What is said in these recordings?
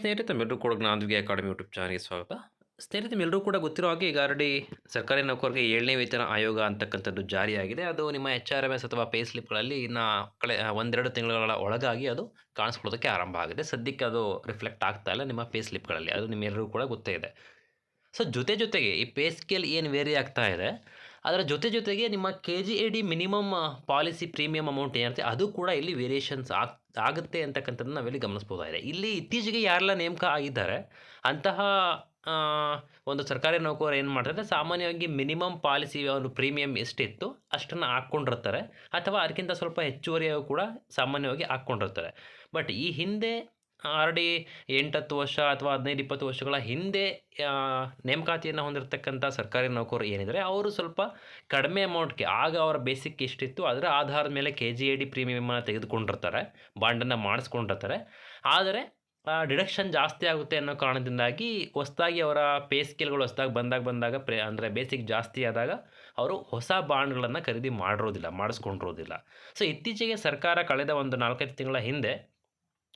ಸ್ನೇಹಿತರೆ ತಮ್ಮೆಲ್ಲರೂ ಕೂಡ ಜ್ಞಾನದ್ವಿಗೆ academy YouTube ಚಾನಲ್ಗೆ ಸ್ವಾಗತ. ಸ್ನೇಹಿತರೆ ಎಲ್ಲರೂ ಕೂಡ ಗೊತ್ತಿರೋ ಹಾಗೆ ಈಗ ಆಲ್ರೆಡಿ ಸರ್ಕಾರಿ ನೌಕರರಿಗೆ ಏಳನೇ ವೇತನ ಆಯೋಗ ಅಂತಕ್ಕಂಥದ್ದು ಜಾರಿಯಾಗಿದೆ. ಅದು ನಿಮ್ಮ ಎಚ್ ಆರ್ ಎಂ ಎಸ್ ಅಥವಾ ಪೇ ಸ್ಲಿಪ್ಗಳಲ್ಲಿ ಇನ್ನು ಕಳೆ, ಒಂದೆರಡು ತಿಂಗಳುಗಳ ಒಳಗಾಗಿ ಅದು ಕಾಣಿಸ್ಕೊಳ್ಳೋದಕ್ಕೆ ಆರಂಭ ಆಗಿದೆ. ಸದ್ಯಕ್ಕೆ ಅದು ರಿಫ್ಲೆಕ್ಟ್ ಆಗ್ತಾ ಇಲ್ಲ ನಿಮ್ಮ ಪೇ ಸ್ಲಿಪ್ಗಳಲ್ಲಿ ಅದು ನಿಮ್ಮೆಲ್ಲರೂ ಕೂಡ ಗೊತ್ತೇ ಇದೆ. ಸೊ ಜೊತೆ ಜೊತೆಗೆ ಈ ಪೇ ಸ್ಕೇಲ್ ಏನು ವೇರಿ ಆಗ್ತಾ ಇದೆ, ಅದರ ಜೊತೆ ಜೊತೆಗೆ ನಿಮ್ಮ K G A D minimum policy premium amount ಏನಿರುತ್ತೆ, ಅದು ಕೂಡ ಇಲ್ಲಿ ವೇರಿಯೇಷನ್ಸ್ ಆಗ್ ಆಗುತ್ತೆ ಅಂತಕ್ಕಂಥದ್ದು ನಾವಿಲ್ಲಿ ಗಮನಿಸ್ಬೋದಾಗಿದೆ. ಇಲ್ಲಿ ಇತ್ತೀಚೆಗೆ ಯಾರೆಲ್ಲ ನೇಮಕ ಆಗಿದ್ದಾರೆ, ಅಂತಹ ಒಂದು ಸರ್ಕಾರಿ ನೌಕರರು ಏನು ಮಾಡ್ತಾರೆ, ಸಾಮಾನ್ಯವಾಗಿ ಮಿನಿಮಮ್ ಪಾಲಿಸಿ ಒಂದು ಪ್ರೀಮಿಯಂ ಎಷ್ಟಿತ್ತು, ಅಷ್ಟನ್ನು ಹಾಕ್ಕೊಂಡಿರ್ತಾರೆ, ಅಥವಾ ಅದಕ್ಕಿಂತ ಸ್ವಲ್ಪ ಹೆಚ್ಚುವರಿಯಾಗಿ ಕೂಡ ಸಾಮಾನ್ಯವಾಗಿ ಹಾಕ್ಕೊಂಡಿರ್ತಾರೆ. ಬಟ್ ಈ ಹಿಂದೆ ಆಲ್ರೆಡಿ ಎಂಟತ್ತು ವರ್ಷ ಅಥವಾ ಹದಿನೈದು, ಇಪ್ಪತ್ತು ವರ್ಷಗಳ ಹಿಂದೆ ನೇಮಕಾತಿಯನ್ನು ಹೊಂದಿರತಕ್ಕಂಥ ಸರ್ಕಾರಿ ನೌಕರರು ಏನಿದ್ದಾರೆ, ಅವರು ಸ್ವಲ್ಪ ಕಡಿಮೆ ಅಮೌಂಟ್ಗೆ, ಆಗ ಅವರ ಬೇಸಿಕ್ ಎಷ್ಟಿತ್ತು, ಅದರ ಆಧಾರದ ಮೇಲೆ ಕೆ ಜಿ ಎ ಡಿ ಪ್ರೀಮಿಯಮನ್ನು ತೆಗೆದುಕೊಂಡಿರ್ತಾರೆ, ಬಾಂಡನ್ನು ಮಾಡಿಸ್ಕೊಂಡಿರ್ತಾರೆ. ಆದರೆ ಡಿಡಕ್ಷನ್ ಜಾಸ್ತಿ ಆಗುತ್ತೆ ಅನ್ನೋ ಕಾರಣದಿಂದಾಗಿ ಹೊಸದಾಗಿ ಅವರ ಪೇ ಸ್ಕೇಲ್ಗಳು ಹೊಸದಾಗಿ ಬಂದಾಗ ಬಂದಾಗ ಪ್ರೇ, ಅಂದರೆ ಬೇಸಿಕ್ ಜಾಸ್ತಿ ಆದಾಗ ಅವರು ಹೊಸ ಬಾಂಡ್ಗಳನ್ನು ಖರೀದಿ ಮಾಡಿರೋದಿಲ್ಲ, ಮಾಡಿಸ್ಕೊಂಡಿರೋದಿಲ್ಲ. ಸೊ, ಇತ್ತೀಚೆಗೆ ಸರ್ಕಾರ ಕಳೆದ ಒಂದು ನಾಲ್ಕೈದು ತಿಂಗಳ ಹಿಂದೆ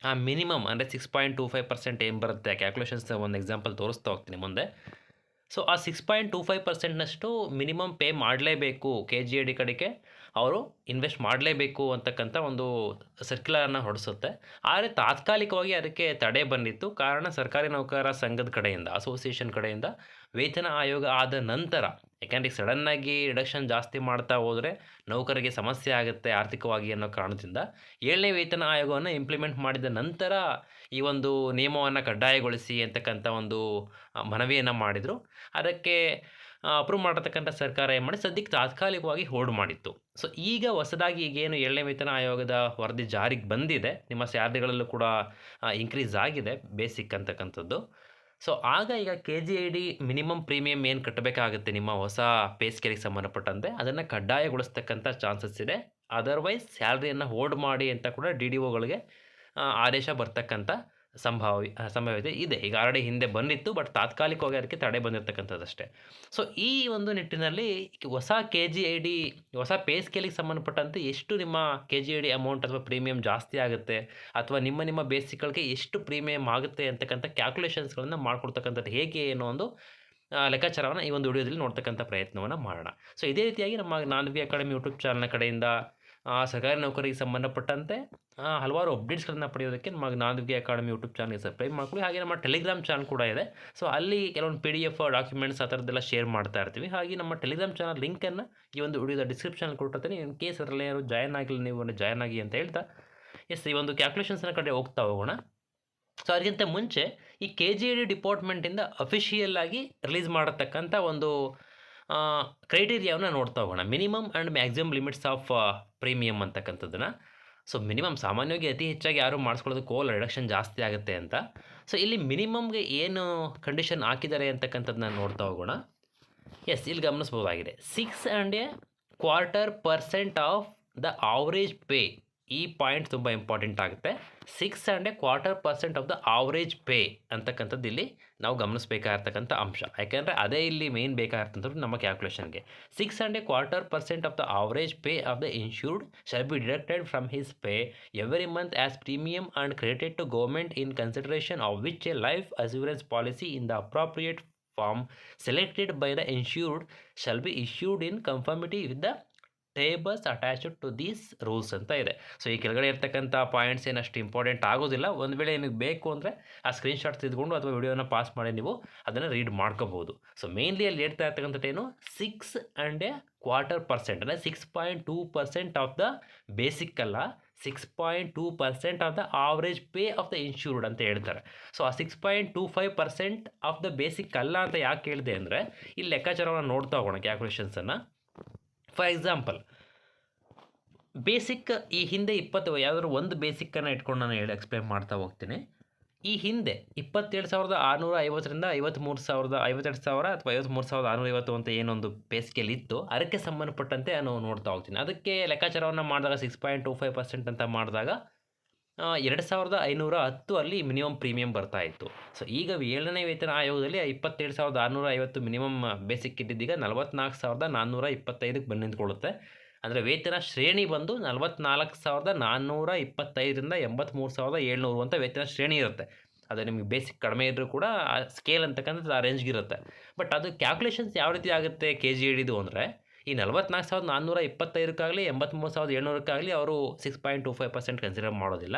ಆ ಮಿನಿಮಮ್ ಅಂದರೆ six point two five percent ಏನು ಬರುತ್ತೆ? ಕ್ಯಾಲ್ಕುಲೇಷನ್ಸ್ ಒಂದು ಎಕ್ಸಾಂಪಲ್ ತೋರಿಸ್ತಾ ಹೋಗ್ತೀನಿ ಮುಂದೆ. ಸೊ ಆ ಸಿಕ್ಸ್ ಪಾಯಿಂಟ್ ಟೂ ಫೈವ್ ಪರ್ಸೆಂಟ್ನಷ್ಟು ಮಿನಿಮಮ್ ಪೇ ಮಾಡಲೇಬೇಕು ಕೆ ಜಿ ಡಿ ಕಡೆಗೆ. ಅವರು ಇನ್ವೆಸ್ಟ್ ಮಾಡಲೇಬೇಕು ಅಂತಕ್ಕಂಥ ಒಂದು ಸರ್ಕ್ಯುಲರನ್ನು ಹೊರಡಿಸುತ್ತೆ ಆದರೆ ತಾತ್ಕಾಲಿಕವಾಗಿ ಅದಕ್ಕೆ ತಡೆ ಬಂದಿತ್ತು. ಕಾರಣ ಸರ್ಕಾರಿ ನೌಕರರ ಸಂಘದ ಕಡೆಯಿಂದ ಅಸೋಸಿಯೇಷನ್ ಕಡೆಯಿಂದ ವೇತನ ಆಯೋಗ ಆದ ನಂತರ ಯಾಕೆಂದರೆ ಸಡನ್ನಾಗಿ ರಿಡಕ್ಷನ್ ಜಾಸ್ತಿ ಮಾಡ್ತಾ ಹೋದರೆ ನೌಕರರಿಗೆ ಸಮಸ್ಯೆ ಆಗುತ್ತೆ ಆರ್ಥಿಕವಾಗಿ ಅನ್ನೋ ಕಾರಣದಿಂದ. ಏಳನೇ ವೇತನ ಆಯೋಗವನ್ನು ಇಂಪ್ಲಿಮೆಂಟ್ ಮಾಡಿದ ನಂತರ ಈ ಒಂದು ನಿಯಮವನ್ನು ಕಡ್ಡಾಯಗೊಳಿಸಿ ಅಂತಕ್ಕಂಥ ಒಂದು ಮನವಿಯನ್ನು ಮಾಡಿದರು. ಅದಕ್ಕೆ ಅಪ್ರೂವ್ ಮಾಡಿರ್ತಕ್ಕಂಥ ಸರ್ಕಾರ ಏನು ಮಾಡಿ ಸದ್ಯಕ್ಕೆ ತಾತ್ಕಾಲಿಕವಾಗಿ ಹೋಲ್ಡ್ ಮಾಡಿತ್ತು. ಸೊ ಈಗ ಹೊಸದಾಗಿ ಈಗೇನು ಏಳನೇ ವೇತನ ಆಯೋಗದ ವರದಿ ಜಾರಿಗೆ ಬಂದಿದೆ. ನಿಮ್ಮ ಸ್ಯಾಲ್ರಿಗಳಲ್ಲೂ ಕೂಡ ಇನ್ಕ್ರೀಸ್ ಆಗಿದೆ ಬೇಸಿಕ್ ಅಂತಕ್ಕಂಥದ್ದು. ಸೊ ಆಗ ಈಗ K G I D minimum premium ಏನು ಕಟ್ಟಬೇಕಾಗುತ್ತೆ ನಿಮ್ಮ ಹೊಸ ಪೇ ಸ್ಕೇಲಿಗೆ ಸಂಬಂಧಪಟ್ಟಂತೆ? ಅದನ್ನು ಕಡ್ಡಾಯಗೊಳಿಸ್ತಕ್ಕಂಥ ಚಾನ್ಸಸ್ ಇದೆ. ಅದರ್ವೈಸ್ ಸ್ಯಾಲ್ರಿಯನ್ನು ಹೋಲ್ಡ್ ಮಾಡಿ ಅಂತ ಕೂಡ ಡಿ ಡಿ ಒಗಳಿಗೆ ಆದೇಶ ಬರ್ತಕ್ಕಂಥ ಸಂಭಾವ್ಯ ಸಂಭಾವ್ಯತೆ ಇದೆ. ಈಗ ಆಲ್ರೆಡಿ ಹಿಂದೆ ಬಂದಿತ್ತು ಬಟ್ ತಾತ್ಕಾಲಿಕವಾಗಿ ಅದಕ್ಕೆ ತಡೆ ಬಂದಿರತಕ್ಕಂಥದ್ದಷ್ಟೇ. ಸೊ ಈ ಒಂದು ನಿಟ್ಟಿನಲ್ಲಿ ಹೊಸ ಕೆ ಜಿ ಐ ಡಿ ಹೊಸ ಪೇ ಸ್ಕೇಲಿಗೆ ಸಂಬಂಧಪಟ್ಟಂತೆ ಎಷ್ಟು ನಿಮ್ಮ K G I D amount ಅಥವಾ ಪ್ರೀಮಿಯಂ ಜಾಸ್ತಿ ಆಗುತ್ತೆ, ಅಥವಾ ನಿಮ್ಮ ನಿಮ್ಮ ಬೇಸಿಕ್ಗಳಿಗೆ ಎಷ್ಟು ಪ್ರೀಮಿಯಂ ಆಗುತ್ತೆ ಅಂತಕ್ಕಂಥ ಕ್ಯಾಲ್ಕುಲೇಷನ್ಸ್ಗಳನ್ನು ಮಾಡ್ಕೊಡ್ತಕ್ಕಂಥದ್ದು ಹೇಗೆ ಅನ್ನೋ ಒಂದು ಲೆಕ್ಕಾಚಾರವನ್ನು ಈ ಒಂದು ವಿಡಿಯೋದಲ್ಲಿ ನೋಡ್ತಕ್ಕಂಥ ಪ್ರಯತ್ನವನ್ನು ಮಾಡೋಣ. ಸೊ ಇದೇ ರೀತಿಯಾಗಿ ನಮ್ಮ ನಾಲ್ವಿ ಅಕಾಡೆಮಿ ಯೂಟ್ಯೂಬ್ ಚಾನಲ್ನ ಕಡೆಯಿಂದ ಸರ್ಕಾರಿ ನೌಕರಿಗೆ ಸಂಬಂಧಪಟ್ಟಂತೆ ಆ, ಹಲವಾರು ಅಪ್ಡೇಟ್ಸ್ಗಳನ್ನು ಪಡೆಯೋದಕ್ಕೆ ನಮ್ಮ ನಾಲ್ವಿ ಅಕಾಡೆಮಿ ಯೂಟ್ಯೂಬ್ ಚಾನಲ್ಗೆ ಸಬ್ಸ್ಕ್ರೈಬ್ ಮಾಡ್ಕೊಳ್ಳಿ. ಹಾಗೆ ನಮ್ಮ ಟೆಲಿಗ್ರಾಮ್ ಚಾನಲ್ ಕೂಡ ಇದೆ. ಸೊ ಅಲ್ಲಿ ಕೆಲವೊಂದು ಪಿ ಡಿ ಎಫ್ ಡಾಕ್ಯುಮೆಂಟ್ಸ್ ಆ ಥರದ್ದೆಲ್ಲ ಶೇರ್ ಮಾಡ್ತಾ ಇರ್ತೀವಿ. ಹಾಗೆ ನಮ್ಮ ಟೆಲಿಗ್ರಾಮ್ ಚಾನಲ್ ಲಿಂಕನ್ನು ಈ ಒಂದು ವಿಡಿಯೋದ ಡಿಸ್ಕ್ರಿಪ್ಷನ್ ಕೊಟ್ಟಿರ್ತೀನಿ. ಇನ್ ಕೇಸ್ ಅದರಲ್ಲಿ ಯಾರು ಜಾಯ್ನ್ ಆಗಿಲ್ಲ ನೀವು ಜಾಯ್ನ್ ಆಗಿ ಅಂತ ಹೇಳ್ತಾ. ಎಸ್ ಈ ಒಂದು ಕ್ಯಾಲ್ಕುಲೇಷನ್ಸ್ನ ಕಡೆ ಹೋಗ್ತಾ ಹೋಗೋಣ. ಸೊ ಅದಕ್ಕಿಂತ ಮುಂಚೆ ಈ ಕೆ ಜಿ ಡಿ ಡಿಪಾರ್ಟ್ಮೆಂಟಿಂದ ಅಫಿಷಿಯಲ್ ಆಗಿ ರಿಲೀಸ್ ಮಾಡತಕ್ಕಂಥ ಒಂದು ಕ್ರೈಟೀರಿಯಾವನ್ನು ನೋಡ್ತಾ ಹೋಗೋಣ. Minimum and maximum limits of premium ಅಂತಕ್ಕಂಥದ್ದನ್ನು. ಸೊ, ಮಿನಿಮಮ್ ಸಾಮಾನ್ಯವಾಗಿ ಅತಿ ಹೆಚ್ಚಾಗಿ ಯಾರು ಮಾಡಿಸ್ಕೊಳ್ಳೋದಕ್ಕೆ ಕೋಲ್ ರಿಡಕ್ಷನ್ ಜಾಸ್ತಿ ಆಗುತ್ತೆ ಅಂತ. ಸೊ, ಇಲ್ಲಿ ಮಿನಿಮಮ್ಗೆ ಏನು ಕಂಡೀಷನ್ ಹಾಕಿದ್ದಾರೆ ಅಂತಕ್ಕಂಥದ್ದನ್ನ ನೋಡ್ತಾ ಹೋಗೋಣ. ಎಸ್ ಇಲ್ಲಿ ಗಮನಿಸ್ಬೋದಾಗಿದೆ six and a quarter percent of the average pay ಈ ಪಾಯಿಂಟ್ ತುಂಬ ಇಂಪಾರ್ಟೆಂಟ್ ಆಗುತ್ತೆ. Six and a quarter percent of the average pay ಅಂತಕ್ಕಂಥದ್ದು ಇಲ್ಲಿ ನಾವು ಗಮನಿಸಬೇಕಾಗಿರ್ತಕ್ಕಂಥ ಅಂಶ. ಯಾಕೆಂದರೆ ಅದೇ ಇಲ್ಲಿ ಮೇನ್ ಬೇಕಾಗಿರ್ತಂಥದ್ದು ನಮ್ಮ ಕ್ಯಾಲ್ಕುಲೇಷನ್ಗೆ six and a quarter percent of the average pay of the insured shall be deducted from his pay every month as premium and credited to government in consideration of which a life assurance policy in the appropriate form selected by the insured shall be issued in conformity with the tables attached to these rules ಅಂತ ಇದೆ. So ಈ ಕೆಳಗಡೆ ಇರ್ತಕ್ಕಂಥ points ಏನಷ್ಟು important ಆಗೋದಿಲ್ಲ. ಒಂದು ವೇಳೆ ನಿಮಗೆ ಬೇಕು ಅಂದರೆ ಆ ಸ್ಕ್ರೀನ್ಶಾಟ್ ತೆಗೆದುಕೊಂಡು ಅಥವಾ ವಿಡಿಯೋನ ಪಾಸ್ ಮಾಡಿ ನೀವು ಅದನ್ನು ರೀಡ್ ಮಾಡ್ಕೋಬೋದು ಸೊ ಮೇನ್ಲಿ ಅಲ್ಲಿ ಹೇಳ್ತಾ ಇರ್ತಕ್ಕಂಥದ್ದು ಏನು? Six and a quarter percent ಅಂದರೆ six point two percent of the basic ಅಲ್ಲ. Six point two percent of the average pay of the insured ಅಂತ ಹೇಳ್ತಾರೆ. ಸೊ ಆ six point two five percent of the basic ಅಲ್ಲ ಅಂತ ಯಾಕೆ ಹೇಳಿದೆ ಅಂದರೆ ಇಲ್ಲಿ ಲೆಕ್ಕಾಚಾರವನ್ನು ನೋಡ್ತಾ ಹೋಗೋಣ ಕ್ಯಾಲ್ಕುಲೇಷನ್ಸನ್ನು ಫಾರ್ ಎಕ್ಸಾಂಪಲ್ ಬೇಸಿಕ್ ಈ ಹಿಂದೆ ಇಪ್ಪತ್ತು, ಯಾವುದಾದ್ರು ಒಂದು ಬೇಸಿಕ್ಕನ್ನು ಇಟ್ಕೊಂಡು ನಾನು ಹೇಳಿ ಎಕ್ಸ್ಪ್ಲೈನ್ ಮಾಡ್ತಾ ಹೋಗ್ತೀನಿ. ಈ ಹಿಂದೆ ಇಪ್ಪತ್ತೇಳು ಸಾವಿರದ ಆರುನೂರ ಐವತ್ತರಿಂದ ಐವತ್ತ್ಮೂರು ಸಾವಿರದ ಐವತ್ತೆರಡು ಸಾವಿರ ಅಥವಾ ಐವತ್ತ್ಮೂರು ಸಾವಿರದ ಆರುನೂರ ಐವತ್ತು ಅಂತ ಏನೊಂದು ಸ್ಕೇಲ್ ಇತ್ತು. ಅದಕ್ಕೆ ಸಂಬಂಧಪಟ್ಟಂತೆ ನಾನು ನೋಡ್ತಾ ಹೋಗ್ತೀನಿ. ಅದಕ್ಕೆ ಲೆಕ್ಕಾಚಾರವನ್ನು ಮಾಡಿದಾಗ six point two five percent ಅಂತ ಮಾಡಿದಾಗ ಎರಡು ಸಾವಿರದ ಐನೂರ ಹತ್ತು ಅಲ್ಲಿ ಮಿನಿಮಮ್ ಪ್ರೀಮಿಯಂ ಬರ್ತಾ ಇತ್ತು. ಸೊ ಈಗ ಏಳನೇ ವೇತನ ಆಯೋಗದಲ್ಲಿ ಇಪ್ಪತ್ತೇಳು ಸಾವಿರದ ಆರುನೂರ ಐವತ್ತು ಮಿನಿಮಮ್ ಬೇಸಿಕ್ ಇದ್ದಿದ್ದೀಗ ನಲವತ್ನಾಲ್ಕು ಸಾವಿರದ ನಾನ್ನೂರ ಇಪ್ಪತ್ತೈದಕ್ಕೆ ಬಂದು ನಿಂತ್ಕೊಳ್ಳುತ್ತೆ ಅಂದರೆ ವೇತನ ಶ್ರೇಣಿ ಬಂದು ನಲವತ್ನಾಲ್ಕು ಸಾವಿರದ ನಾನ್ನೂರ ಇಪ್ಪತ್ತೈದರಿಂದ ಎಂಬತ್ತ್ಮೂರು ಸಾವಿರದ ಏಳ್ನೂರು ಅಂತ ವೇತನ ಶ್ರೇಣಿ ಇರುತ್ತೆ. ಅದು ನಿಮಗೆ ಬೇಸಿಕ್ ಕಡಿಮೆ ಇದ್ದರೂ ಕೂಡ ಆ ಸ್ಕೇಲ್ ಅಂತಕ್ಕಂಥದ್ದು ಆ ರೇಂಜ್ಗಿರುತ್ತೆ ಬಟ್ ಅದು ಕ್ಯಾಲ್ಕುಲೇಷನ್ಸ್ ಯಾವ ರೀತಿ ಆಗುತ್ತೆ ಕೆ ಜಿ ಹಿಡಿದು ಅಂದರೆ ಈ ನಲವತ್ನಾಲ್ಕು ಸಾವಿರದ ನಾನ್ನೂರ ಇಪ್ಪತ್ತೈದಕ್ಕಾಗಲಿ ಎಂಬತ್ತ್ಮೂರು ಸಾವಿರದ ಏಳ್ನೂರಕ್ಕಾಗಲಿ ಅವರು six point two five percent consider ಮಾಡೋದಿಲ್ಲ.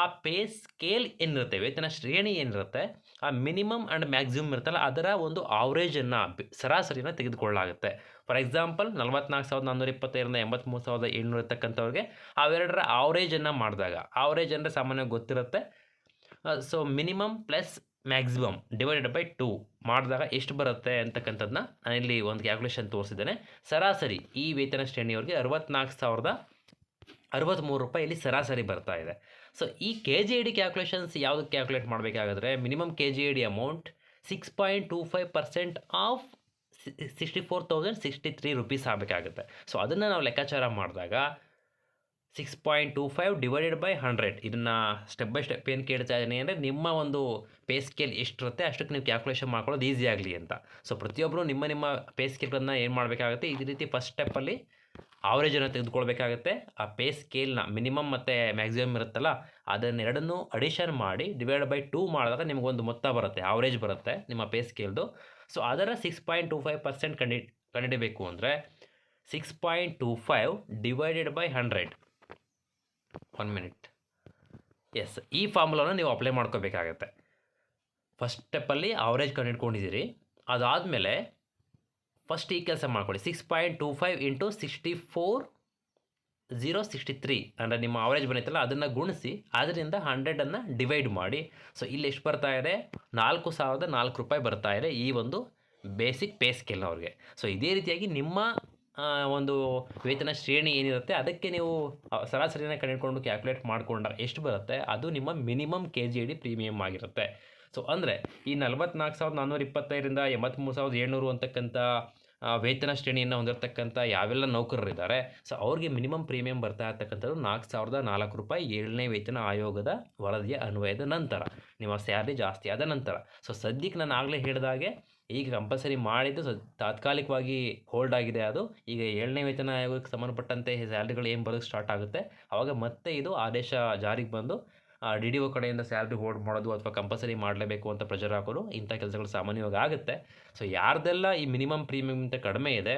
ಆ ಪೇ ಸ್ಕೇಲ್ ಏನಿರುತ್ತೆ, ವೇತನ ಶ್ರೇಣಿ ಏನಿರುತ್ತೆ, ಆ ಮಿನಿಮಮ್ ಆ್ಯಂಡ್ ಮ್ಯಾಕ್ಸಿಮಮ್ ಇರುತ್ತಲ್ಲ, ಅದರ ಒಂದು ಆವ್ರೇಜನ್ನು ಸರಾಸರಿನ ತೆಗೆದುಕೊಳ್ಳಲಾಗುತ್ತೆ. ಫಾರ್ ಎಕ್ಸಾಂಪಲ್ ನಲವತ್ನಾಲ್ಕು ಸಾವಿರದ ನಾನ್ನೂರ ಇಪ್ಪತ್ತೈದರಿಂದ ಎಂಬತ್ತ್ಮೂರು ಸಾವಿರದ ಏಳ್ನೂರ ಇರ್ತಕ್ಕಂಥವ್ರಿಗೆ, ಅವೆರಡರ ಆವ್ರೇಜನ್ನು ಮಾಡಿದಾಗ ಆವ್ರೇಜ್ ಅಂದರೆ ಸಾಮಾನ್ಯವಾಗಿ ಗೊತ್ತಿರುತ್ತೆ. So minimum plus maximum divided by two ಮಾಡಿದಾಗ ಎಷ್ಟು ಬರುತ್ತೆ ಅಂತಕ್ಕಂಥದ್ದನ್ನ ನಾನಿಲ್ಲಿ ಒಂದು ಕ್ಯಾಲ್ಕುಲೇಷನ್ ತೋರಿಸಿದ್ದೇನೆ. ಸರಾಸರಿ ಈ ವೇತನ ಶ್ರೇಣಿಯವ್ರಿಗೆ ಅರವತ್ನಾಲ್ಕು ಸಾವಿರದ ಅರವತ್ತ್ಮೂರು ರೂಪಾಯಿ ಇಲ್ಲಿ ಸರಾಸರಿ ಬರ್ತಾ ಇದೆ. ಸೊ ಈ ಕೆ ಜಿ ಡಿ ಕ್ಯಾಲ್ಕುಲೇಷನ್ಸ್ ಯಾವುದಕ್ಕೆ ಕ್ಯಾಲ್ಕುಲೇಟ್ ಮಾಡಬೇಕಾದ್ರೆ minimum K G D amount six point two five percent of sixty four thousand sixty three rupees ಆಗಬೇಕಾಗುತ್ತೆ. So ಅದನ್ನು ನಾವು ಲೆಕ್ಕಾಚಾರ ಮಾಡಿದಾಗ six point two five divided by hundred ಇದನ್ನು step by step ಏನು ಕೇಳ್ತಾ ಇದ್ದೀನಿ ಅಂದರೆ ನಿಮ್ಮ ಒಂದು ಪೇ ಸ್ಕೇಲ್ ಎಷ್ಟಿರುತ್ತೆ ಅಷ್ಟಕ್ಕೆ ನೀವು ಕ್ಯಾಲ್ಕುಲೇಷನ್ ಮಾಡ್ಕೊಳ್ಳೋದು ಈಸಿ ಆಗಲಿ ಅಂತ. ಸೊ ಪ್ರತಿಯೊಬ್ಬರು ನಿಮ್ಮ ನಿಮ್ಮ ಪೇ ಸ್ಕೇಲ್ಗಳನ್ನು ಏನು ಮಾಡಬೇಕಾಗುತ್ತೆ? ಇದೇ ರೀತಿ ಫಸ್ಟ್ ಸ್ಟೆಪ್ಪಲ್ಲಿ ಆವ್ರೇಜನ್ನು ತೆಗೆದುಕೊಳ್ಬೇಕಾಗುತ್ತೆ. ಆ ಪೇ ಸ್ಕೇಲ್ನ ಮಿನಿಮಮ್ ಮತ್ತು ಮ್ಯಾಕ್ಸಿಮಮ್ ಇರುತ್ತಲ್ಲ ಅದನ್ನೆರಡನ್ನೂ ಅಡಿಷನ್ ಮಾಡಿ ಡಿವೈಡ್ ಬೈ ಟೂ ಮಾಡಿದಾಗ ನಿಮಗೊಂದು ಮೊತ್ತ ಬರುತ್ತೆ ಆವರೇಜ್ ಬರುತ್ತೆ ನಿಮ್ಮ ಪೇ ಸ್ಕೇಲ್ದು ಸೊ ಅದರ six point two five percent ಕಂಡಿ, ಕಂಡಿಡಬೇಕು ಅಂದರೆ six point two five divided by hundred one minute yes ಈ ಫಾರ್ಮುಲಾನ ನೀವು ಅಪ್ಲೈ ಮಾಡ್ಕೋಬೇಕಾಗತ್ತೆ. ಫಸ್ಟ್ ಸ್ಟೆಪ್ಪಲ್ಲಿ ಆವ್ರೇಜ್ ಕಂಡುಹಿಡ್ಕೊಂಡಿದ್ದೀರಿ ಅದಾದಮೇಲೆ ಫಸ್ಟ್ ಈ ಕೆಲಸ ಮಾಡ್ಕೊಳ್ಳಿ. Six point two five into sixty four zero sixty three ಅಂದರೆ ನಿಮ್ಮ ಆವ್ರೇಜ್ ಬಂದಿತ್ತಲ್ಲ, ಅದನ್ನು ಗುಣಿಸಿ, ಅದರಿಂದ ಹಂಡ್ರೆಡನ್ನು ಡಿವೈಡ್ ಮಾಡಿ. ಸೊ ಇಲ್ಲಿ ಎಷ್ಟು ಬರ್ತಾ ಇದೆ? ನಾಲ್ಕು ಸಾವಿರದ ನಾಲ್ಕು ರೂಪಾಯಿ ಬರ್ತಾ ಇದೆ ಈ ಒಂದು ಬೇಸಿಕ್ ಪೇ ಸ್ಕೇಲ್ನವ್ರಿಗೆ ಸೊ ಇದೇ ರೀತಿಯಾಗಿ ನಿಮ್ಮ ಒಂದು ವೇತನ ಶ್ರೇಣಿ ಏನಿರುತ್ತೆ, ಅದಕ್ಕೆ ನೀವು ಸರಾಸರಿನ ಕಂಡುಕೊಂಡು ಕ್ಯಾಲ್ಕುಲೇಟ್ ಮಾಡ್ಕೊಂಡ್ರೆ ಎಷ್ಟು ಬರುತ್ತೆ? ಅದು ನಿಮ್ಮ minimum K G D premium ಆಗಿರುತ್ತೆ. ಸೊ ಅಂದರೆ ಈ ನಲವತ್ನಾಲ್ಕು ಸಾವಿರದ ನಾನ್ನೂರ ಇಪ್ಪತ್ತೈದರಿಂದ ಎಂಬತ್ತ್ಮೂರು ಸಾವಿರದ ಏಳ್ನೂರು ಅಂತಕ್ಕಂಥ ವೇತನ ಶ್ರೇಣಿಯನ್ನು ಹೊಂದಿರತಕ್ಕಂಥ ಯಾವೆಲ್ಲ ನೌಕರರಿದ್ದಾರೆ, ಸೊ ಅವ್ರಿಗೆ ಮಿನಿಮಮ್ ಪ್ರೀಮಿಯಂ ಬರ್ತಾ ಇರ್ತಕ್ಕಂಥದ್ದು ನಾಲ್ಕು ಸಾವಿರದ ನಾಲ್ಕು ರೂಪಾಯಿ ಏಳನೇ ವೇತನ ಆಯೋಗದ ವರದಿಯ ಅನ್ವಯದ ನಂತರ, ನಿಮ್ಮ ಸ್ಯಾಲ್ರಿ ಜಾಸ್ತಿ ಆದ ನಂತರ. ಸೊ ಸದ್ಯಕ್ಕೆ ನಾನು ಆಗಲೇ ಹೇಳಿದಾಗೆ ಈಗ ಕಂಪಲ್ಸರಿ ಮಾಡಿದ್ದು ಸ, ತಾತ್ಕಾಲಿಕವಾಗಿ ಹೋಲ್ಡ್ ಆಗಿದೆ ಅದು. ಈಗ ಏಳನೇ ವೇತನ ಆಯೋಗಕ್ಕೆ ಸಂಬಂಧಪಟ್ಟಂತೆ ಸ್ಯಾಲ್ರಿಗಳು ಏನು ಬರೋಕ್ಕೆ ಸ್ಟಾರ್ಟ್ ಆಗುತ್ತೆ? ಆವಾಗ ಮತ್ತೆ ಇದು ಆದೇಶ ಜಾರಿಗೆ ಬಂದು ಡಿ ಡಿ ಒ ಕಡೆಯಿಂದ ಸ್ಯಾಲ್ರಿ ಹೋಲ್ಡ್ ಮಾಡೋದು ಅಥವಾ ಕಂಪಲ್ಸರಿ ಮಾಡಲೇಬೇಕು ಅಂತ ಪ್ರೆಷರ್ ಹಾಕೋರು ಇಂಥ ಕೆಲಸಗಳು ಸಾಮಾನ್ಯವಾಗಿ ಆಗುತ್ತೆ. ಸೊ ಯಾರ್ದೆಲ್ಲ ಈ ಮಿನಿಮಮ್ ಪ್ರೀಮಿಯಮ್ ಅಂತ ಕಡಿಮೆ ಇದೆ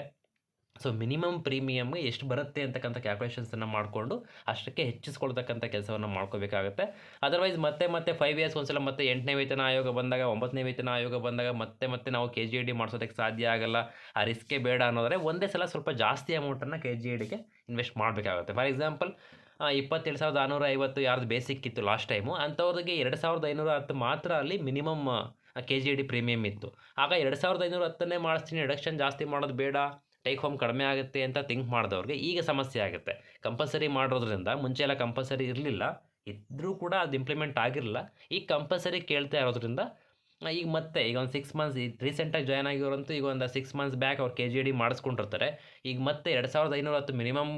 ಸೊ ಮಿನಿಮಮ್ ಪ್ರೀಮಿಯಮ್ ಎಷ್ಟು ಬರುತ್ತೆ ಅಂತಕ್ಕಂಥ ಕ್ಯಾಲ್ಕುಲೇಷನ್ಸನ್ನು ಮಾಡಿಕೊಂಡು ಅಷ್ಟಕ್ಕೆ ಹೆಚ್ಚಿಸ್ಕೊಳ್ತಕ್ಕಂಥ ಕೆಲಸವನ್ನು ಮಾಡ್ಕೋಬೇಕಾಗುತ್ತೆ. ಅದರ್ವೈಸ್ ಮತ್ತೆ ಮತ್ತೆ ಫೈವ್ ಇಯರ್ಸ್ ಒಂದ್ಸಲ ಮತ್ತೆ ಎಂಟನೇ ವೇತನ ಆಯೋಗ ಬಂದಾಗ, ಒಂಬತ್ತನೇ ವೇತನ ಆಯೋಗ ಬಂದಾಗ ಮತ್ತೆ ಮತ್ತೆ ನಾವು ಕೆ ಜಿ ಡಿ ಮಾಡಿಸೋದಕ್ಕೆ ಸಾಧ್ಯ ಆಗಲ್ಲ, ಆ ರಿಸ್ಕೇ ಬೇಡ ಅನ್ನೋದ್ರೆ ಒಂದೇ ಸಲ ಸ್ವಲ್ಪ ಜಾಸ್ತಿ ಅಮೌಂಟನ್ನು ಕೆ ಜಿ ಡಿಗೆ ಇನ್ವೆಸ್ಟ್ ಮಾಡಬೇಕಾಗುತ್ತೆ. ಫಾರ್ ಎಕ್ಸಾಂಪಲ್ ಇಪ್ಪತ್ತೆರಡು ಸಾವಿರದ ಆರುನೂರ ಐವತ್ತು ಯಾರ್ದು ಬೇಸಿಕ್ ಇತ್ತು ಲಾಸ್ಟ್ ಟೈಮು ಅಂಥವ್ರಿಗೆ ಎರಡು ಸಾವಿರದ ಐನೂರ ಹತ್ತು ಮಾತ್ರ ಅಲ್ಲಿ minimum K G D premium ಇತ್ತು. ಆಗ ಎರಡು ಸಾವಿರದ ಐನೂರ ಹತ್ತನ್ನೇ ಮಾಡಿಸ್ತೀನಿ ರಿಡಕ್ಷನ್ ಜಾಸ್ತಿ ಮಾಡೋದು ಬೇಡ. ಟೇಕ್ ಹೋಮ್ ಕಡಿಮೆ ಆಗುತ್ತೆ ಅಂತ ಥಿಂಕ್ ಮಾಡಿದವ್ರಿಗೆ ಈಗ ಸಮಸ್ಯೆ ಆಗುತ್ತೆ. ಕಂಪಲ್ಸರಿ ಮಾಡೋದ್ರಿಂದ ಮುಂಚೆ ಎಲ್ಲ ಕಂಪಲ್ಸರಿ ಇರಲಿಲ್ಲ ಇದ್ದರೂ ಕೂಡ ಅದು ಇಂಪ್ಲಿಮೆಂಟ್ ಆಗಿರಲಿಲ್ಲ. ಈಗ ಕಂಪಲ್ಸರಿ ಕೇಳ್ತಾ ಇರೋದ್ರಿಂದ ಈಗ ಮತ್ತೆ ಈಗ ಒಂದು ಸಿಕ್ಸ್ ಮಂತ್ಸ್ ರೀಸೆಂಟಾಗಿ ಜಾಯ್ನ್ ಆಗಿರೋರಂತೂ ಈಗ ಒಂದು ಸಿಕ್ಸ್ ಮಂತ್ಸ್ ಬ್ಯಾಕ್ ಅವ್ರು ಕೆ ಜಿ ಡಿ ಮಾಡಿಸ್ಕೊಂಡಿರ್ತಾರೆ. ಈಗ ಮತ್ತೆ ಎರಡು ಸಾವಿರದ ಐನೂರ ಹತ್ತು ಮಿನಿಮಮ್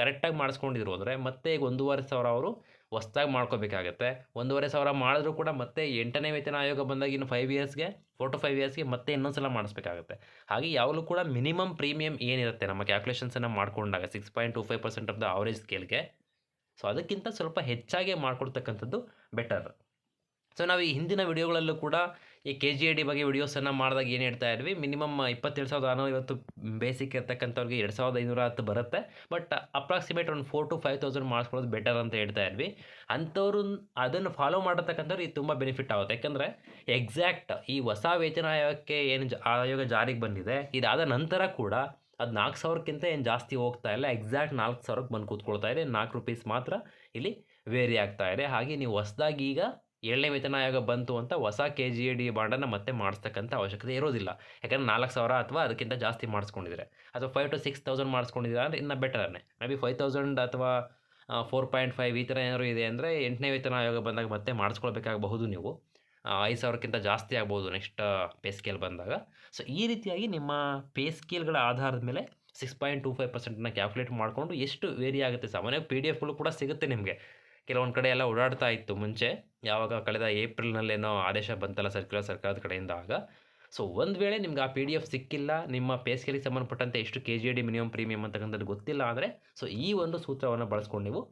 ಕರೆಕ್ಟಾಗಿ ಮಾಡಿಸ್ಕೊಂಡಿದ್ರು ಅಂದರೆ ಮತ್ತೆ ಈಗ ಒಂದೂವರೆ ಸಾವಿರ ಅವರು ಹೊಸ್ದಾಗಿ ಮಾಡ್ಕೋಬೇಕಾಗತ್ತೆ. ಒಂದೂವರೆ ಸಾವಿರ ಮಾಡಿದ್ರೂ ಕೂಡ ಮತ್ತೆ ಎಂಟನೇ ವೇತನ ಆಯೋಗ ಬಂದಾಗ ಇನ್ನು ಫೈವ್ ಇಯರ್ಸ್ಗೆ ಫೋರ್ ಟು ಫೈವ್ ಇಯರ್ಸ್ಗೆ ಮತ್ತೆ ಇನ್ನೊಂದು ಸಲ ಮಾಡಿಸ್ಬೇಕಾಗುತ್ತೆ. ಹಾಗೆ ಯಾವಾಗಲೂ ಕೂಡ ಮಿನಿಮಮ್ ಪ್ರೀಮಿಯಂ ಏನಿರುತ್ತೆ ನಮ್ಮ ಕ್ಯಾಲ್ಕುಲೇಷನ್ಸನ್ನು ಮಾಡ್ಕೊಂಡಾಗ six point two five percent of the average ಸ್ಕೇಲ್ಗೆ so ಅದಕ್ಕಿಂತ ಸ್ವಲ್ಪ ಹೆಚ್ಚಾಗಿ ಮಾಡ್ಕೊಳ್ತಕ್ಕಂಥದ್ದು ಬೆಟರ್ ಸೊ ನಾವು ಈ ಹಿಂದಿನ ವಿಡಿಯೋಗಳಲ್ಲೂ ಕೂಡ ಈ ಕೆ ಜಿ ಐ ಡಿ ಬಗ್ಗೆ ವಿಡಿಯೋಸನ್ನು ಮಾಡಿದಾಗ ಏನು ಹೇಳ್ತಾ ಇದ್ವಿ? ಮಿನಿಮಮ್ ಇಪ್ಪತ್ತೇಳು ಸಾವಿರದ ನಾನ್ನೂರ ಇವತ್ತು ಬೇಸಿಕ್ ಇರ್ತಕ್ಕಂಥವ್ರಿಗೆ ಎರಡು ಸಾವಿರದ ಐನೂರ ಹತ್ತು ಬರುತ್ತೆ. ಬಟ್ ಅಪ್ರಾಕ್ಸಿಮೇಟ್ ಒಂದು ಫೋರ್ ಟು ಫೈವ್ ತೌಸಂಡ್ ಮಾಡಿಸ್ಕೊಳ್ಳೋದು ಬೆಟರ್ ಅಂತ ಹೇಳ್ತಾ ಇದ್ವಿ. ಅಂಥವ್ರು ಅದನ್ನು ಫಾಲೋ ಮಾಡತಕ್ಕಂಥವ್ರು ಇದು ತುಂಬ ಬೆನಿಫಿಟ್ ಆಗುತ್ತೆ. ಯಾಕಂದರೆ ಎಕ್ಸಾಕ್ಟ್ ಈ ಹೊಸ ವೇತನ ಆಯೋಗಕ್ಕೆ ಏನು ಆಯೋಗ ಜಾರಿಗೆ ಬಂದಿದೆ, ಇದಾದ ನಂತರ ಕೂಡ ಅದು ನಾಲ್ಕು ಸಾವಿರಕ್ಕಿಂತ ಏನು ಜಾಸ್ತಿ ಹೋಗ್ತಾ ಇಲ್ಲ. ಎಕ್ಸಾಕ್ಟ್ ನಾಲ್ಕು ಸಾವಿರಕ್ಕೆ ಬಂದು ಕೂತ್ಕೊಳ್ತಾ ಇದೆ. ನಾಲ್ಕು ರುಪೀಸ್ ಮಾತ್ರ ಇಲ್ಲಿ ವೇರಿ ಆಗ್ತಾ ಇದೆ. ಹಾಗೆ ನೀವು ಹೊಸದಾಗಿ ಈಗ ಏಳನೇ ವೇತನ ಆಯೋಗ ಬಂತು ಅಂತ ಹೊಸ ಕೆ ಜಿ ಡಿ ಬಾಂಡನ್ನು ಮತ್ತೆ ಮಾಡಿಸ್ತಕ್ಕಂಥ ಅವಶ್ಯಕತೆ ಇರೋದಿಲ್ಲ. ಯಾಕಂದರೆ ನಾಲ್ಕು ಸಾವಿರ ಅಥವಾ ಅದಕ್ಕಿಂತ ಜಾಸ್ತಿ ಮಾಡಿಸ್ಕೊಂಡಿದ್ದಾರೆ ಅಥವಾ ಫೈವ್ ಟು ಸಿಕ್ಸ್ ತೌಸಂಡ್ ಮಾಡಿಸ್ಕೊಂಡಿದ್ದೀರಾ ಅಂದರೆ ಇನ್ನೂ ಬೆಟರನ್ನೇ ಮೇ ಬಿ ಫೈವ್ ತೌಸಂಡ್ ಅಥವಾ ಫೋರ್ ಪಾಯಿಂಟ್ ಫೈವ್ ಈ ಥರ ಏನಾದರೂ ಇದೆ ಅಂದರೆ ಎಂಟನೇ ವೇತನ ಆಯೋಗ ಬಂದಾಗ ಮತ್ತೆ ಮಾಡಿಸ್ಕೊಳ್ಬೇಕಾಗಬಹುದು ನೀವು. ಐದು ಸಾವಿರಕ್ಕಿಂತ ಜಾಸ್ತಿ ಆಗ್ಬೋದು ನೆಕ್ಸ್ಟ್ ಪೇ ಸ್ಕೇಲ್ ಬಂದಾಗ. ಸೊ ಈ ರೀತಿಯಾಗಿ ನಿಮ್ಮ ಪೇ ಸ್ಕೇಲ್ಗಳ ಆಧಾರದ ಮೇಲೆ ಸಿಕ್ಸ್ ಪಾಯಿಂಟ್ ಟು ಫೈವ್ ಪರ್ಸೆಂಟನ್ನ ಕ್ಯಾಲ್ಕುಲೇಟ್ ಮಾಡಿಕೊಂಡು ಎಷ್ಟು ವೇರಿ ಆಗುತ್ತೆ. ಸಾಮಾನ್ಯ ಪಿ ಡಿ ಎಫ್ಗಳು ಕೂಡ ಸಿಗುತ್ತೆ ನಿಮಗೆ. ಕೆಲವೊಂದು ಕಡೆ ಎಲ್ಲ ಓಡಾಡ್ತಾ ಇತ್ತು ಮುಂಚೆ. ಯಾವಾಗ ಕಳೆದ ಏಪ್ರಿಲ್ನಲ್ಲೇನೋ ಆದೇಶ ಬಂತಲ್ಲ ಸರ್ಕ್ಯುಲರ್ ಸರ್ಕಾರದ ಕಡೆಯಿಂದ ಆಗ ಸೊ, ಒಂದು ವೇಳೆ ನಿಮ್ಗೆ ಆ ಪಿ ಡಿ ಎಫ್ ಸಿಕ್ಕಿಲ್ಲ, ನಿಮ್ಮ ಪೇ ಸ್ಕೇಲಿಗೆ ಸಂಬಂಧಪಟ್ಟಂತೆ ಎಷ್ಟು K G D minimum premium ಅಂತಕ್ಕಂಥದ್ದು ಗೊತ್ತಿಲ್ಲ ಅಂದರೆ ಸೊ, ಈ ಒಂದು ಸೂತ್ರವನ್ನು ಬಳಸ್ಕೊಂಡು ನೀವು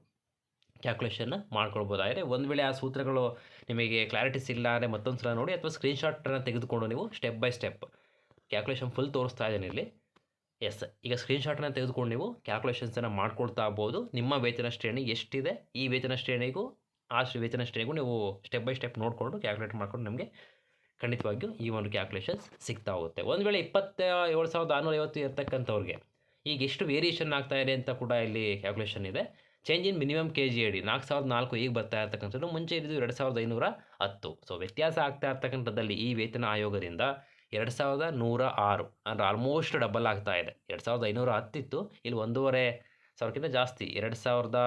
ಕ್ಯಾಲ್ಕುಲೇಷನ್ನ ಮಾಡ್ಕೊಳ್ಬೋದಾಗಿದೆ ಒಂದು ವೇಳೆ ಆ ಸೂತ್ರಗಳು ನಿಮಗೆ ಕ್ಲಾರಿಟೀಸ್ ಇಲ್ಲ ಅಂದರೆ ಮತ್ತೊಂದು ಸಲ ನೋಡಿ ಅಥವಾ ಸ್ಕ್ರೀನ್ಶಾಟನ್ನು ತೆಗೆದುಕೊಂಡು ನೀವು step by step calculation full ತೋರಿಸ್ತಾ ಇದ್ದೀನಿ ಇಲ್ಲಿ. ಎಸ್, ಈಗ ಸ್ಕ್ರೀನ್ಶಾಟನ್ನು ತೆಗೆದುಕೊಂಡು ನೀವು ಕ್ಯಾಲ್ಕುಲೇಷನ್ಸನ್ನು ಮಾಡ್ಕೊಳ್ತಾ ಆಗ್ಬೋದು ನಿಮ್ಮ ವೇತನ ಶ್ರೇಣಿ ಎಷ್ಟಿದೆ? ಈ ವೇತನ ಶ್ರೇಣಿಗೂ ಆ ವೇತನ ಶ್ರೇಣಿಗೂ ನೀವು ಸ್ಟೆಪ್ ಬೈ ಸ್ಟೆಪ್ ನೋಡಿಕೊಂಡು ಕ್ಯಾಲ್ಕುಲೇಟ್ ಮಾಡ್ಕೊಂಡು ನಮಗೆ ಖಂಡಿತವಾಗಿಯೂ ಈ ಒಂದು ಕ್ಯಾಲ್ಕುಲೇಷನ್ಸ್ ಸಿಗ್ತಾ ಹೋಗುತ್ತೆ. ಒಂದು ವೇಳೆ ಇಪ್ಪತ್ತ, ಏಳು ಸಾವಿರದ ಆರುನೂರ ಐವತ್ತು ಇರ್ತಕ್ಕಂಥವ್ರಿಗೆ ಈಗ ಎಷ್ಟು ವೇರಿಯೇಷನ್ ಆಗ್ತಾ ಇದೆ ಅಂತ ಕೂಡ ಇಲ್ಲಿ ಕ್ಯಾಲ್ಕುಲೇಷನ್ ಇದೆ. Change in minimum K G A D ನಾಲ್ಕು ಸಾವಿರದ ನಾಲ್ಕು ಈಗ ಬರ್ತಾ ಇರ್ತಕ್ಕಂಥದ್ದು, ಮುಂಚೆ ಇದ್ದು ಎರಡು ಸಾವಿರದ ಐನೂರ ಹತ್ತು. ಸೊ ವ್ಯತ್ಯಾಸ ಆಗ್ತಾ ಇರ್ತಕ್ಕಂಥದ್ದಲ್ಲಿ ಈ ವೇತನ ಆಯೋಗದಿಂದ ಎರಡು ಸಾವಿರದ ನೂರ ಆರು ಅಂದರೆ ಆಲ್ಮೋಸ್ಟ್ ಡಬಲ್ ಆಗ್ತಾ ಇದೆ. ಎರಡು ಸಾವಿರದ ಐನೂರ ಹತ್ತಿತ್ತು, ಇಲ್ಲಿ ಒಂದೂವರೆ ಸಾವಿರಕ್ಕಿಂತ ಜಾಸ್ತಿ. ಎರಡು ಸಾವಿರದ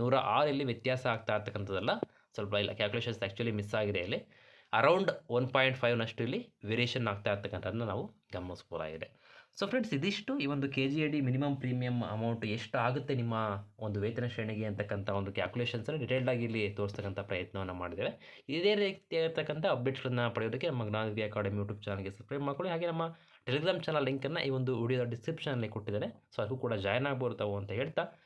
ನೂರ ಇಲ್ಲಿ ವ್ಯತ್ಯಾಸ ಆಗ್ತಾ ಇರ್ತಕ್ಕಂಥದ್ದಲ್ಲ ಸ್ವಲ್ಪ ಇಲ್ಲ ಕ್ಯಾಲ್ಕುಲೇಷನ್ಸ್ ಆ್ಯಕ್ಚುಲಿ ಮಿಸ್ ಆಗಿದೆ ಇಲ್ಲಿ. ಅರೌಂಡ್ ಒನ್ ಪಾಯಿಂಟ್ ಫೈವ್ನಷ್ಟು ಇಲ್ಲಿ ವೇರಿಯೇಷನ್ ಆಗ್ತಾ ಇರ್ತಕ್ಕಂಥದ್ದನ್ನ ನಾವು ಗಮನಿಸ್ಬೋದಾಗಿದೆ. ಸೊ ಫ್ರೆಂಡ್ಸ್ ಇದಿಷ್ಟು. ಈ ಒಂದು K G A D minimum premium amount ಎಷ್ಟು ಆಗುತ್ತೆ ನಿಮ್ಮ ಒಂದು ವೇತನ ಶ್ರೇಣಿಗೆ ಅಂತಕ್ಕಂಥ ಒಂದು ಕ್ಯಾಲ್ಕುಲೇಷನ್ಸನ್ನು ಡಿಟೇಲ್ಡಾಗಿ ಇಲ್ಲಿ ತೋರಿಸ್ತಕ್ಕಂಥ ಪ್ರಯತ್ನವನ್ನು ಮಾಡಿದ್ದೇವೆ. ಇದೇ ರೀತಿಯಾಗಿರ್ತಕ್ಕಂಥ ಅಪ್ಡೇಟ್ಸ್ಗಳನ್ನ ಪಡೆಯೋದಕ್ಕೆ ನಮ್ಮ ಜ್ಞಾನವಿ ಅಕಾಡೆಮಿ ಯೂಟ್ಯೂಬ್ ಚಾನಲ್ಗೆ ಸಬ್ಸ್ಕ್ರೈಬ್ ಮಾಡ್ಕೊಳ್ಳಿ. ಹಾಗೆ ನಮ್ಮ ಟೆಲಿಗ್ರಾಮ್ ಚಾನಲ್ ಲಿಂಕನ್ನು ಈ ಒಂದು ವಿಡಿಯೋದ ಡಿಸ್ಕ್ರಿಪ್ಷನಲ್ಲಿ ಕೊಟ್ಟಿದ್ದಾರೆ ಸೊ ಅದು ಕೂಡ ಜಾಯ್ನ್ ಆಗ್ಬೋದು ಅಂತ ಹೇಳ್ತಾ